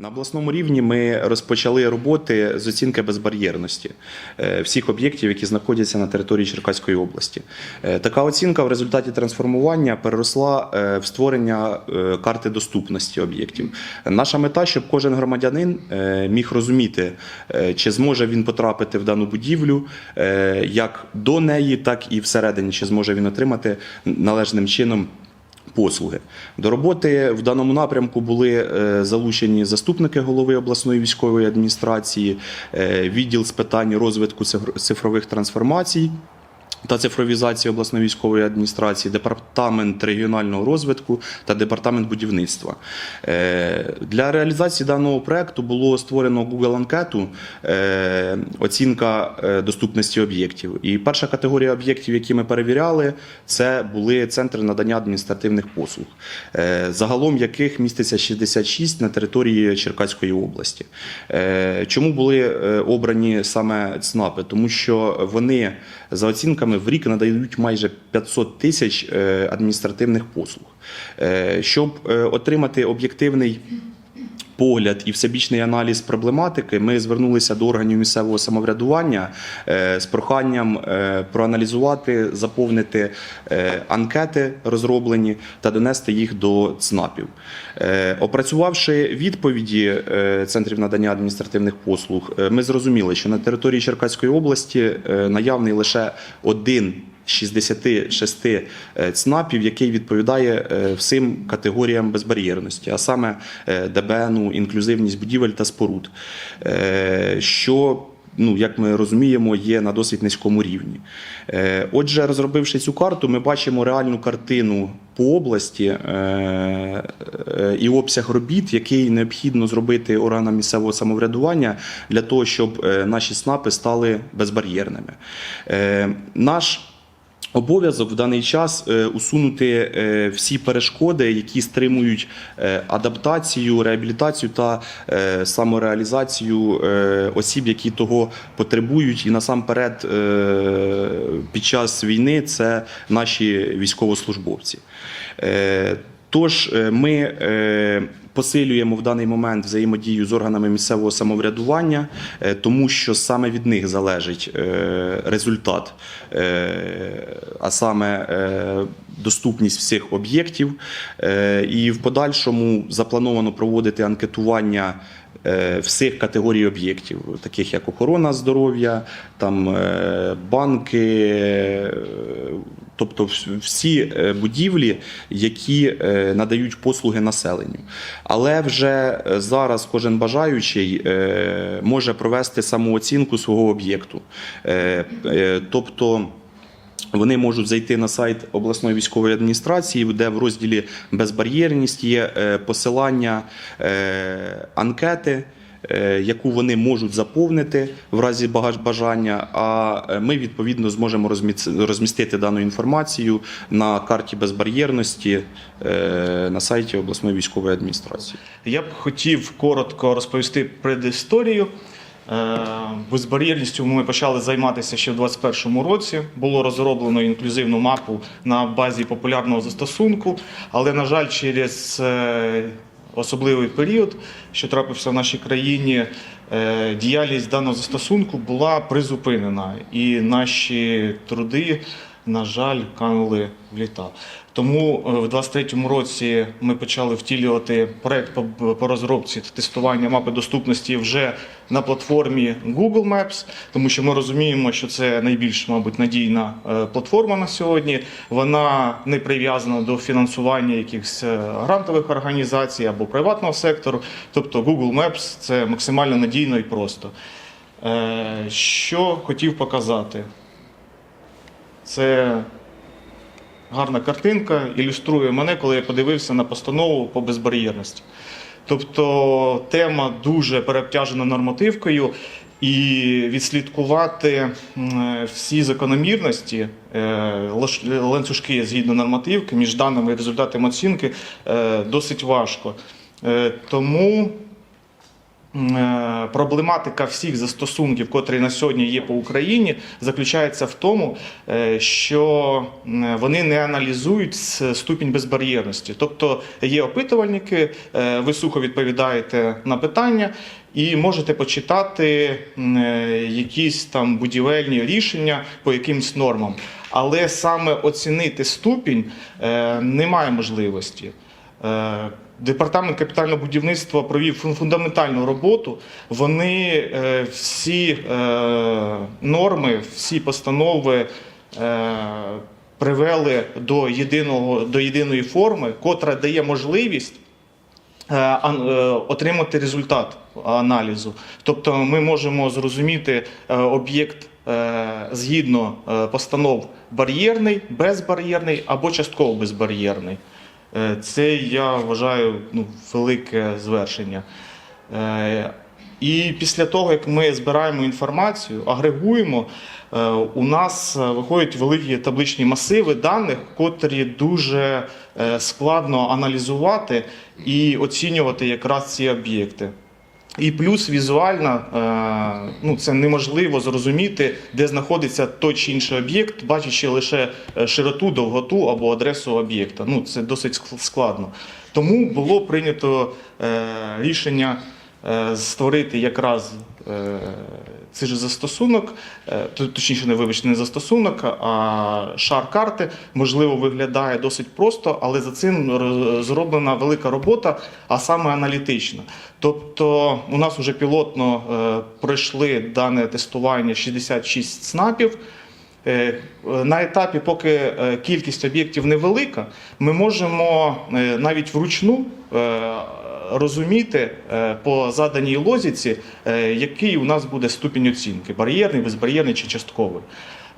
На обласному рівні ми розпочали роботи з оцінки безбар'єрності е, всіх об'єктів, які знаходяться на території Черкаської області. Е, Така оцінка в результаті трансформування переросла е, в створення карти доступності об'єктів. Наша мета, щоб кожен громадянин міг розуміти, чи зможе він потрапити в дану будівлю, як до неї, так і всередині, чи зможе він отримати належним чином послуги. До роботи в даному напрямку були е, залучені заступники голови обласної військової адміністрації, е, відділ з питань розвитку цифр- цифрових трансформацій. Та цифровізації обласної військової адміністрації, департамент регіонального розвитку та департамент будівництва. Е, Для реалізації даного проекту було створено Google анкету е, оцінка е, доступності об'єктів. І перша категорія об'єктів, які ми перевіряли, це були центри надання адміністративних послуг, загалом яких міститься 66 на території Черкаської області. Чому були обрані саме ЦНАПи? Тому що вони за оцінками в рік надають майже 500 тисяч е, адміністративних послуг. Е, Щоб е, отримати об'єктивний погляд і всебічний аналіз проблематики, ми звернулися до органів місцевого самоврядування е, з проханням е, проаналізувати, заповнити е, анкети розроблені та донести їх до ЦНАПів. Опрацювавши відповіді центрів надання адміністративних послуг, ми зрозуміли, що на території Черкаської області наявний лише один 66 е, ЦНАПів, який відповідає е, всім категоріям безбар'єрності, а саме е, ДБНу, інклюзивність будівель та споруд, що Ну, як ми розуміємо, є на досить низькому рівні. Отже, розробивши цю карту, ми бачимо реальну картину по області і обсяг робіт, який необхідно зробити органам місцевого самоврядування для того, щоб наші СНАПи стали безбар'єрними. Наш Обов'язок в даний час е, усунути е, всі перешкоди, які стримують е, адаптацію, реабілітацію та самореалізацію осіб, які того потребують, і насамперед під час війни це наші військовослужбовці. Тож е, ми е, посилюємо в даний момент взаємодію з органами місцевого самоврядування, е, тому що саме від них залежить результат, а саме доступність всіх об'єктів. І в подальшому заплановано проводити анкетування. Е, Всіх категорій об'єктів, таких як охорона здоров'я, там е, банки, е, тобто всі будівлі, які надають послуги населенню. Але вже зараз кожен бажаючий може провести самооцінку свого об'єкту. Тобто вони можуть зайти на сайт обласної військової адміністрації, де в розділі безбар'єрність є е, посилання е, анкети. е, Яку вони можуть заповнити в разі бажання, а ми відповідно зможемо розмістити дану інформацію на карті безбар'єрності на сайті обласної військової адміністрації. Я б хотів коротко розповісти предісторію. Е, Безбар'єрністю ми почали займатися ще в 2021 році. Було розроблено інклюзивну мапу на базі популярного застосунку, але, на жаль, через е, особливий період, що трапився в нашій країні, е, діяльність даного застосунку була призупинена, і наші труди, на жаль, канули в літа. Тому е, в 2023 році ми почали втілювати проект по, розробці та тестування мапи доступності вже на платформі Google Maps, тому що ми розуміємо, що це найбільш, мабуть, надійна е, платформа на сьогодні. Вона не прив'язана до фінансування якихось е, грантових організацій або приватного сектору. Тобто Google Maps це максимально надійно і просто. Що хотів показати? Це гарна картинка ілюструє мене, коли я подивився на постанову по безбар'єрності. Тобто тема дуже переобтяжена нормативкою, і відслідкувати всі закономірності, е, ланцюжки згідно нормативки між даними і результатами оцінки е, досить важко. Е, Тому проблематика всіх застосунків, котрі на сьогодні є по Україні, заключається в тому, е, що вони не аналізують ступінь безбар'єрності. Тобто є опитувальники, е, ви сухо відповідаєте на питання. І можете почитати е, якісь там будівельні рішення по якимсь нормам. Але саме оцінити ступінь е, немає можливості. Е, Департамент капітального будівництва провів фундаментальну роботу. Вони е, всі е, норми, всі постанови привели до єдиного до єдиної форми, котра дає можливість отримати результат аналізу. Тобто ми можемо зрозуміти об'єкт згідно постанов бар'єрний, безбар'єрний або частково безбар'єрний. Е, Це я вважаю ну, велике звершення. Е, І після того, як ми збираємо інформацію, агрегуємо, е, у нас виходять великі табличні масиви даних, котрі дуже складно аналізувати і оцінювати якраз ці об'єкти. І плюс візуально е, ну, це неможливо зрозуміти, де знаходиться той чи інший об'єкт, бачачи лише е, широту, довготу або адресу об'єкта. Ну, це досить ск- складно. Тому було прийнято е, рішення створити якраз е, цей же застосунок, е, точніше, не вибачте, не застосунок, а шар карти. Можливо, виглядає досить просто, але за цим зроблена велика робота, а саме аналітична. Тобто, у нас вже пілотно е, пройшли дане тестування 66 снапів. Е, На етапі, поки кількість об'єктів невелика, ми можемо навіть вручну розуміти е, по заданій лозіці, е, який у нас буде ступінь оцінки бар'єрний, безбар'єрний чи частковий.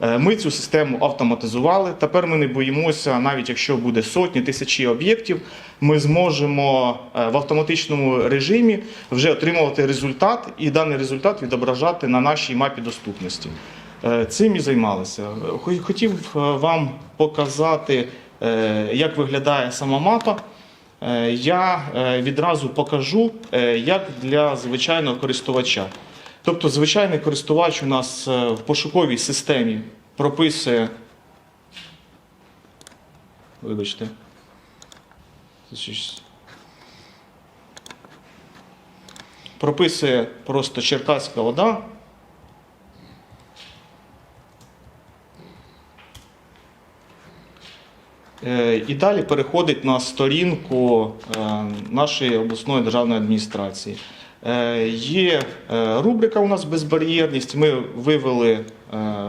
Е, Ми цю систему автоматизували. Тепер ми не боїмося, навіть якщо буде сотні тисячі об'єктів, ми зможемо в автоматичному режимі вже отримувати результат і даний результат відображати на нашій мапі доступності. Цим і займалися. Хотів вам показати, як виглядає сама мапа. Е, Я е, відразу покажу, е, як для звичайного користувача. Тобто, звичайний користувач у нас в пошуковій системі прописує. Вибачте. Прописує просто Черкаська вода. І далі переходить на сторінку е, нашої обласної державної адміністрації. Е, Є е, рубрика у нас безбар'єрність. Ми вивели е,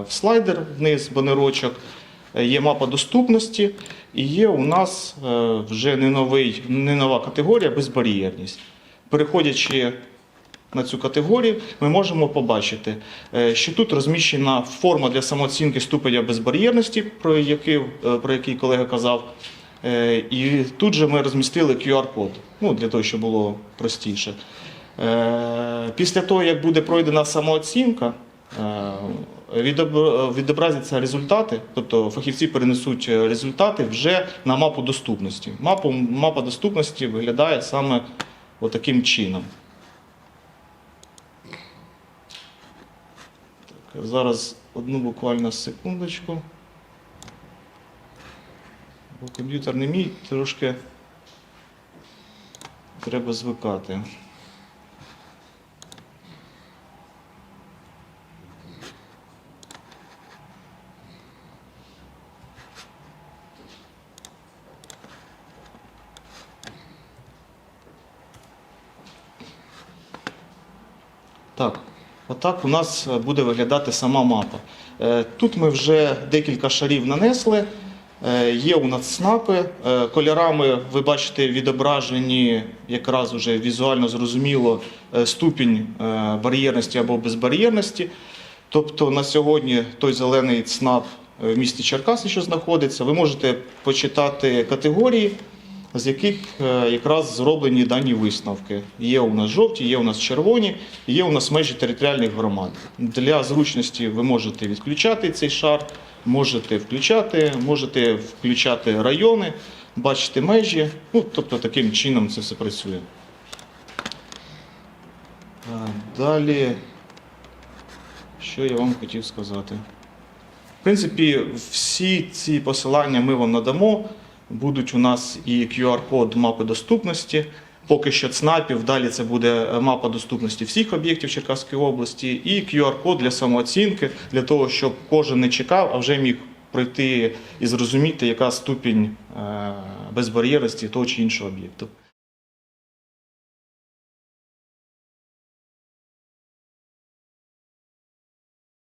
в слайдер вниз банерочок. Е, Є мапа доступності, і є у нас е, вже не, новий, не нова категорія безбар'єрність. Переходячи на цю категорію, ми можемо побачити, е, що тут розміщена форма для самооцінки ступеня безбар'єрності, про який, е, про який колега казав. Е, І тут же ми розмістили QR-код, ну, для того, щоб було простіше. Після того, як буде пройдена самооцінка, відобразяться результати, тобто фахівці перенесуть результати вже на мапу доступності. Мапу, мапа доступності виглядає саме отаким чином. Зараз одну буквально секундочку. Бо комп'ютер не мій, трошки треба звикати. Так, отак у нас е, буде виглядати сама мапа. Е, Тут ми вже декілька шарів нанесли. Е, Є у нас снапи. Кольорами ви бачите відображені якраз уже візуально зрозуміло ступінь бар'єрності або безбар'єрності. Тобто на сьогодні той зелений ЦНАП в місті Черкаси, що знаходиться, ви можете почитати категорії, з яких е, якраз зроблені дані висновки. Є у нас жовті, є у нас червоні, є у нас межі територіальних громад. Для зручності ви можете відключати цей шар, можете включати, можете включати райони, бачити межі. Ну, тобто таким чином це все працює. Далі, що я вам хотів сказати? В принципі, всі ці посилання ми вам надамо. Будуть у нас і QR-код мапи доступності. Поки що ЦНАПів, далі це буде е, мапа доступності всіх об'єктів Черкаської області, і QR-код для самооцінки, для того, щоб кожен не чекав, а вже міг пройти і зрозуміти, яка ступінь е, безбар'єрності того чи іншого об'єкту.